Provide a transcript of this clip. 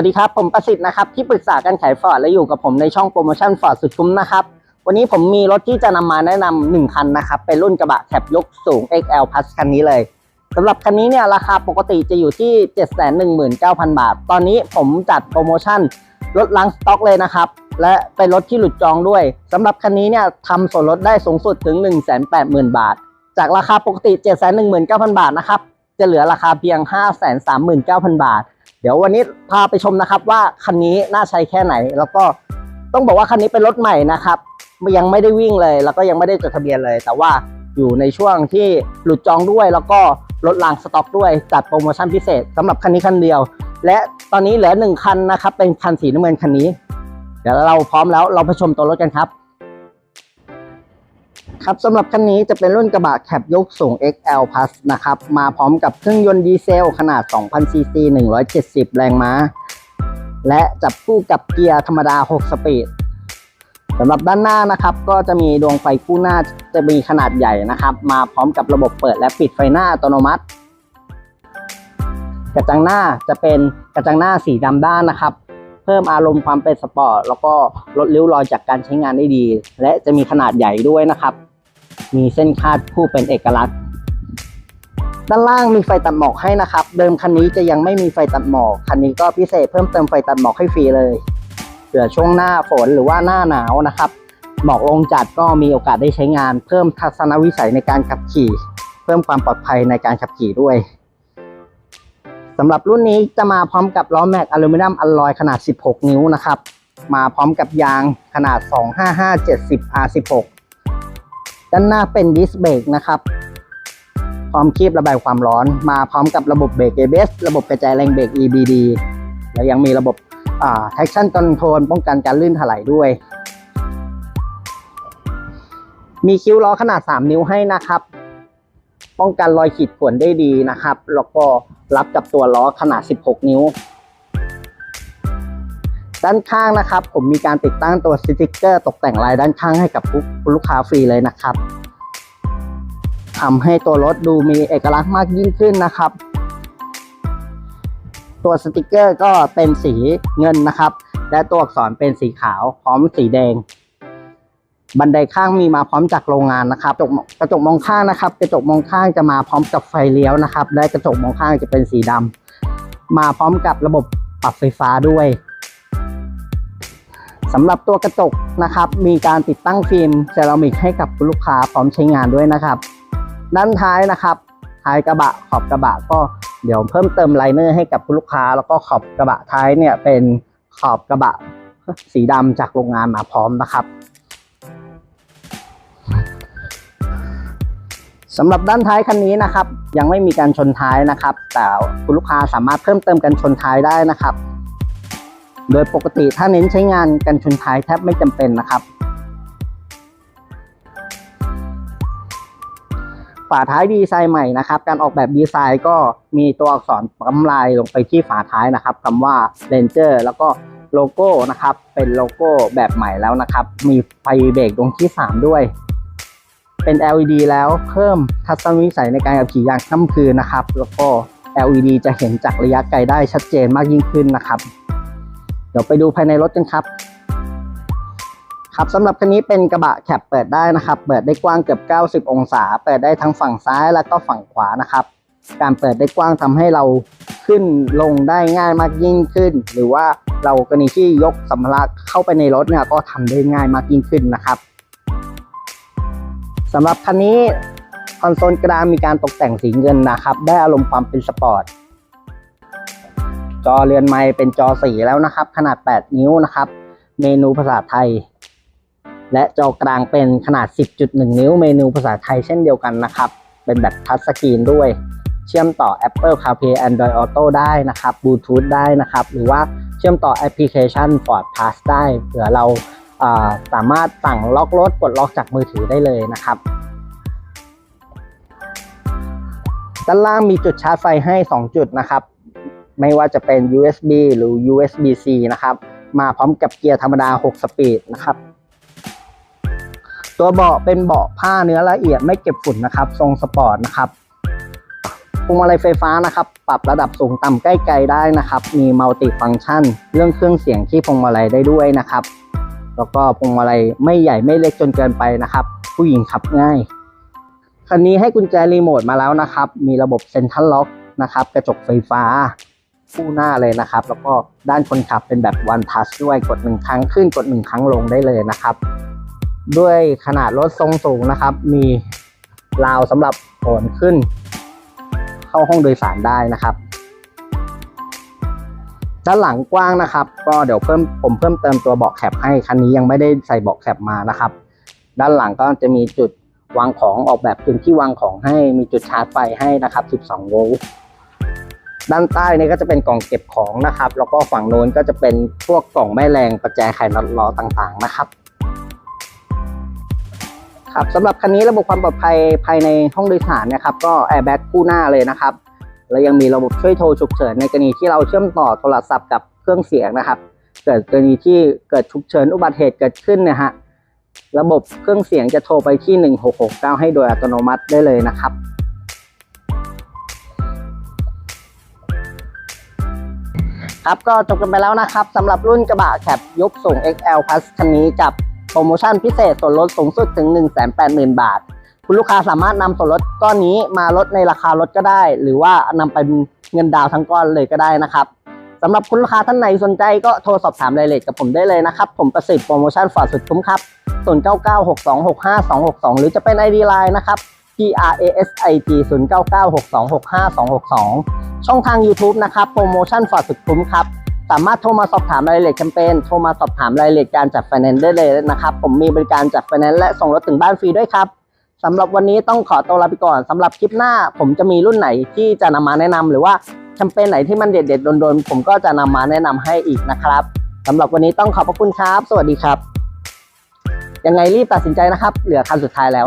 วัสดีครับ ผมประสิทธิ์นะครับที่ปรึกษาการขายฟอร์ดและอยู่กับผมในช่องโปรโมชั่นฟอร์ดสุดคุ้มนะครับ วันนี้ผมมีรถที่จะนำมาแนะนำหนึ่งคันนะครับ เป็นรุ่นกระบะแคปยกสูง XL Plus คันนี้เลยสำหรับคันนี้เนี่ยราคาปกติจะอยู่ที่ 719,000 บาท ตอนนี้ผมจัดโปรโมชั่นลดล้างสต็อกเลยนะครับ และเป็นรถที่หลุดจองด้วยสำหรับคันนี้เนี่ยทำส่วนลดได้สูงสุดถึง 180,000 บาท จากราคาปกติ 719,000 บาทนะครับจะเหลือราคาเพียง 539,000 บาท เดี๋ยววันนี้พาไปชมนะครับว่าคันนี้น่าใช้แค่ไหน แล้วก็ต้องบอกว่าคันนี้เป็นรถใหม่นะครับยังไม่ได้วิ่งเลย แล้วก็ยังไม่ได้จดทะเบียนเลย แต่ว่าอยู่ในช่วงที่หลุดจองด้วย แล้วก็ลดลางสต็อกด้วยจัดโปรโมชั่นพิเศษสำหรับคันนี้คันเดียว และตอนนี้เหลือหนึ่งคันนะครับเป็นคันสีน้ำเงินคันนี้ เดี๋ยวเราพร้อมแล้วเราไปชมตัวรถกันครับ ครับสำหรับคันนี้จะเป็นรุ่นกระบะแคปยกสูง XL Plus นะครับ มาพร้อมกับเครื่องยนต์ดีเซลขนาด 2,000ซีซี170 แรงม้า และจับคู่กับเกียร์ธรรมดา 6 สปีดสำหรับด้านหน้านะครับ ก็จะมีดวงไฟคู่หน้าจะมีขนาดใหญ่นะครับ มาพร้อมกับระบบเปิดและปิดไฟหน้าอัตโนมัติ กระจังหน้าจะเป็นกระจังหน้าสีดำด้านนะครับ พิ่มอารมณ์ความเป็นสปอร์ตแล้วก็ลดริ้วรอยจากการใช้งานได้ดี และจะมีขนาดใหญ่ด้วยนะครับ มีเส้นคาดคู่เป็นเอกลักษณ์ ด้านล่างมีไฟตัดหมอกให้นะครับ เดิมคันนี้จะยังไม่มีไฟตัดหมอกคันนี้ก็พิเศษเพิ่มเติมไฟตัดหมอกให้ฟรีเลยเผื่อช่วงหน้าฝนหรือว่าหน้าหนาวนะครับหมอกลงจัดก็มีโอกาสได้ใช้งาน เพิ่มทัศนวิสัยในการขับขี่ เพิ่มความปลอดภัยในการขับขี่ด้วย สำหรับรุ่นนี้จะมาพร้อมกับล้อแม็กอลูมิเนียมอลลอยขนาด 16 นิ้วนะครับ มาพร้อมกับยางขนาด 255 70 R16 ด้านหน้าเป็นดิสเบรกนะครับพร้อมคีบระบายความร้อน มาพร้อมกับระบบเบรก ABS ระบบกระจายแรงเบรก EBD และยังมีระบบ traction control ป้องกันการลื่นถลายด้วย มีคิ้วล้อขนาด 3 นิ้วให้นะครับ ป้องกันรอยขีดข่วนได้ดีนะครับ แล้วก็รับกับตัวล้อขนาด 16 นิ้ว ด้านข้างนะครับ ผมมีการติดตั้งตัวสติกเกอร์ ตกแต่งลายด้านข้างให้กับลูกค้าฟรีเลยนะครับทำให้ตัวรถดูมีเอกลักษณ์มากยิ่งขึ้นนะครับ ตัวสติกเกอร์ก็เป็นสีเงินนะครับ และตัวอักษรเป็นสีขาวพร้อมสีแดง บันไดข้างมีมาพร้อมจากโรงงานนะครับกระจกกระจกมองข้างนะครับ กระจกมองข้างจะมาพร้อมกับไฟเลี้ยวนะครับ และกระจกมองข้างจะเป็นสีดำมาพร้อมกับระบบปรับไฟฟ้าด้วยสำหรับตัวกระจกนะครับ มีการติดตั้งฟิล์มเซรามิกให้กับลูกค้าพร้อมใช้งานด้วยนะครับ ด้านท้ายนะครับ ท้ายกระบะขอบกระบะก็เดี๋ยวเพิ่มเติมไลเนอร์ให้กับลูกค้า แล้วก็ขอบกระบะท้ายเนี่ยเป็นขอบกระบะสีดำจากโรงงานมาพร้อมนะครับ สำหรับด้านท้ายคันนี้นะครับ ยังไม่มีการชนท้ายนะครับ แต่คุณลูกค้าสามารถเพิ่มเติมกันชนท้ายได้นะครับ โดยปกติถ้าเน้นใช้งานกันชนท้ายแทบไม่จำเป็นนะครับ ฝาท้ายดีไซน์ใหม่นะครับ การออกแบบดีไซน์ก็มีตัวอักษรปั๊มลายลงไปที่ฝาท้ายนะครับคำว่า Ranger แล้วก็โลโก้นะครับ เป็นโลโก้แบบใหม่แล้วนะครับ มีไฟเบรกดวงที่ 3 ด้วย เป็น LED แล้วเพิ่มทัศนวิสัยในการขับขี่ยามค่ำคืนนะครับ แล้วก็ LED จะเห็นจากระยะไกลได้ชัดเจนมากยิ่งขึ้นนะครับ เดี๋ยวไปดูภายในรถกันครับ ครับสำหรับคันนี้เป็นกระบะแคปเปิดได้นะครับ เปิดได้กว้างเกือบ 90 องศา เปิดได้ทั้งฝั่งซ้ายแล้วก็ฝั่งขวานะครับ การเปิดได้กว้างทำให้เราขึ้นลงได้ง่ายมากยิ่งขึ้น หรือว่าเรากรณีที่ยกสัมภาระเข้าไปในรถเนี่ยก็ทำได้ง่ายมากยิ่งขึ้นนะครับ สำหรับคันนี้คอนโซลกลางมีการตกแต่งสีเงินนะครับ ได้อารมณ์ความเป็นสปอร์ต จอเรือนไม้เป็นจอสีแล้วนะครับ ขนาด 8 นิ้วนะครับ เมนูภาษาไทย และจอกลางเป็นขนาด 10.1 นิ้ว เมนูภาษาไทยเช่นเดียวกันนะครับ เป็นแบบทัชสกรีนด้วย เชื่อมต่อ Apple CarPlay Android Auto ได้นะครับ Bluetooth ได้นะครับ หรือว่าเชื่อมต่อแอปพลิเคชัน Ford Pass ได้เผื่อเราอ่า สามารถสั่งล็อกรถกดล็อกจากมือถือได้เลยนะครับ ด้านล่างมีจุดชาร์จไฟให้ 2 จุดนะครับ ไม่ว่าจะเป็น USB หรือ USB-C นะครับ มาพร้อมกับเกียร์ธรรมดา 6 สปีดนะครับ ตัวเบาะเป็นเบาะผ้าเนื้อละเอียดไม่เก็บฝุ่นนะครับ ทรงสปอร์ตนะครับพวงมาลัยไฟฟ้านะครับ ปรับระดับสูงต่ำใกล้ไกลได้นะครับ มีมัลติฟัง c t ชัน เรื่องเครื่องเสียงที่พวงมาลัยได้ด้วยนะครับ แล้วก็พวงมาลัยไม่ใหญ่ไม่เล็กจนเกินไปนะครับ ผู้หญิงขับง่ายคันนี้ให้กุญแจรีโมทมาแล้วนะครับ มีระบบเซ็นทรัลล็อกนะครับ กระจกไฟฟ้าคู่หน้าเลยนะครับ แล้วก็ด้านคนขับเป็นแบบ one touch ด้วยกดหนึ่งครั้งขึ้นกดหนึ่งครั้งลงได้เลยนะครับ ด้วยขนาดรถทรงสูงนะครับ มีราวสำหรับโอนขึ้น เข้าห้องโดยสารได้นะครับ ด้านหลังกว้างนะครับ ก็เดี๋ยวเพิ่มผมเพิ่มเติมตัวเบาะแคปให้คันนี้ยังไม่ได้ใส่เบาะแคปมานะครับ ด้านหลังก็จะมีจุดวางของออกแบบพื้นที่วางของให้มีจุดชาร์จไฟให้นะครับ 12 โวลต์ด้านใต้นี่ก็จะเป็นกล่องเก็บของนะครับ แล้วก็ฝั่งโน้นก็จะเป็นพวกกล่องแม่แรงประแจไขน็อตล้อต่างๆนะครับครับสำหรับคันนี้ระบบความปลอดภัยภายในห้องโดยสารนะครับ ก็แอร์แบ็กคู่หน้าเลยนะครับ แล้วยังมีระบบช่วยโทรฉุกเฉินในกรณีที่เราเชื่อมต่อโทรศัพท์กับเครื่องเสียงนะครับ เกิดกรณีที่เกิดฉุกเฉินอุบัติเหตุเกิดขึ้นนี่ยฮะระบบเครื่องเสียงจะโทรไปที่ 1669 ให้โดยอัตโนมัติได้เลยนะครับ ครับก็จบกันไปแล้วนะครับสำหรับรุ่นกระบะแคปยกส่ง XL Plus คันนี้กับโปรโมชั่นพิเศษส่วนลดสูงสุดถึง 180,000 บาท คุณลูกค้าสามารถนำส่วนลดก้อนนี้มาลดในราคารถก็ได้ หรือว่านำเป็นเงินดาวน์ทั้งก้อนเลยก็ได้นะครับสำหรับคุณลูกค้าท่านไหนสนใจก็โทรสอบถามรายละเอียดกับผมได้เลยนะครับ ผมประสิทธิ์โปรโมชั่นฟอร์ดสุดคุ้มครับ0996265262 หรือจะเป็น ID Line นะครับ P R A S I T 0996265262 ช่องทาง YouTube นะครับโปรโมชั่นฟอร์ดสุดคุ้มครับ สามารถโทรมาสอบถามรายละเอียดแคมเปญโทรมาสอบถามรายละเอียดการจัดไฟแนนซ์ได้เลยนะครับ ผมมีบริการจัดไฟแนนซ์และส่งรถถึงบ้านฟรีด้วยครับ สำหรับวันนี้ต้องขอตัวลาไปก่อนสำหรับคลิปหน้า ผมจะมีรุ่นไหนที่จะนำมาแนะนำหรือว่าแคมเปญไหนที่มันเด็ดๆโดนๆผมก็จะนำมาแนะนำให้อีกนะครับสำหรับวันนี้ต้องขอบพระคุณครับ สวัสดีครับ ยังไงรีบตัดสินใจนะครับ เหลือคันสุดท้ายแล้ว